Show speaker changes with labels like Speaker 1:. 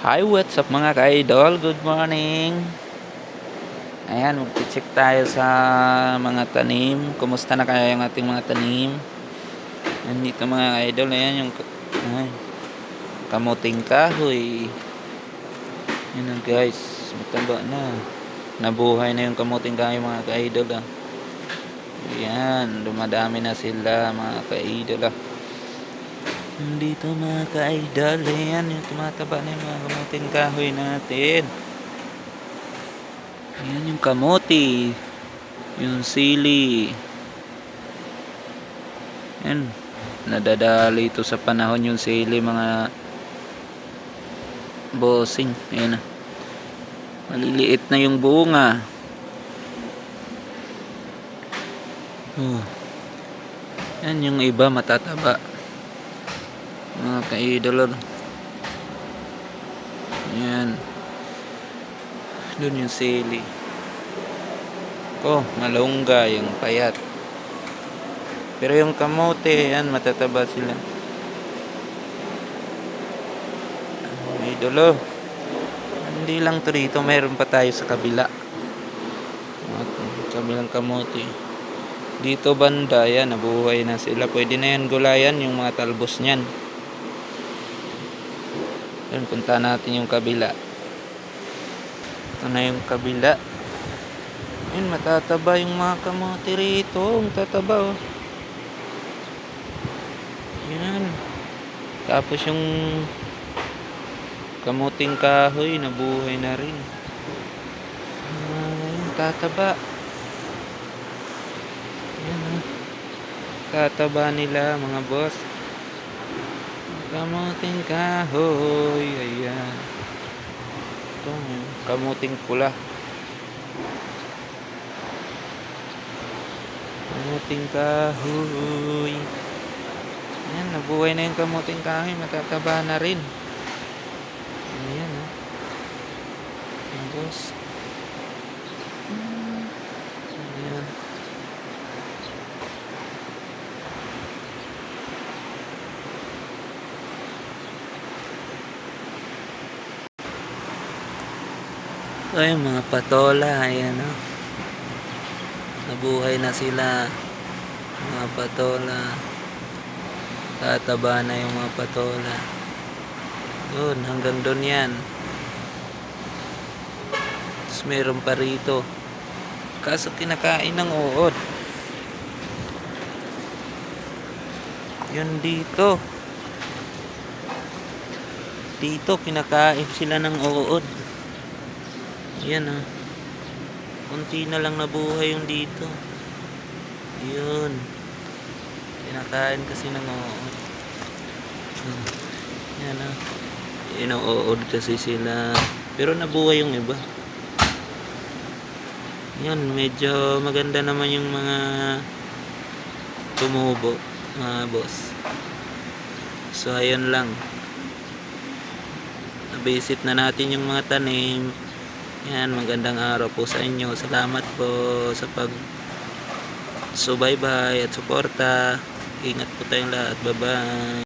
Speaker 1: Hi, what's up mga ka-idol? Good morning! Ayan, mag-check tayo sa mga tanim. Kumusta na kaya yung ating mga tanim? Nandito mga ka-idol, ayan yung ay, kamuting kahoy. Yan na guys, mataba na. Nabuhay na yung kamuting kahoy mga ka-idol ah. Ayan, dumadami na sila mga ka-idol ah. Nandito mga ka-idol, ayan yung tumataba na yung mga kamuting kahoy natin. Ayan yung kamote, yung sili. Ayan, nadadali ito sa panahon yung sili mga bossing. Ayan na. Maliliit na yung bunga. Oh. Yan yung iba matataba mga ka-idol yan doon yung sili. Oh malungga yung payat. Pero yung kamote yan matataba sila. Idolo. Hindi lang to dito mayroon pa tayo sa kabila. Kabilang kamote. Dito banda yan nabuhay na sila. Pwede na yan gulayan yung mga talbos niyan yun, punta natin yung kabila. Ito na yung kabila. Yun, matataba yung mga kamote rito. Ang tataba, oh. Yan. Tapos yung kamuting kahoy, nabuhay na rin. Ah, yun, tataba. Yan, oh. Tataba nila, mga boss. Kamuting kahoy. Ayan. Ito, kamuting pula. Kamuting kahoy. Ayan, nabuhay na yung kamuting kahoy. Matataba na rin. Ayan, oh. Ayan, boss. Ayan. Ito yung mga patola, ayan o. Nabuhay na sila. Mga patola. Tataba na yung mga patola. Doon, hanggang doon yan. Tapos meron pa rito. Kaso kinakain ng uod. Yun dito. Dito, kinakain sila ng uod. Yan ah. Kunti na lang nabuhay yung dito. Yun. Kinakain kasi ng. Hmm. Yan ah. Inuod kasi sila. Pero nabuhay yung iba. Yan, medyo maganda naman yung mga tumubo, mga boss. So, ayun lang. Nabisit na natin yung mga tanim. Yan, magandang araw po sa inyo. Salamat po sa pag subaybay at suporta. Ingat po tayong lahat. Bye-bye.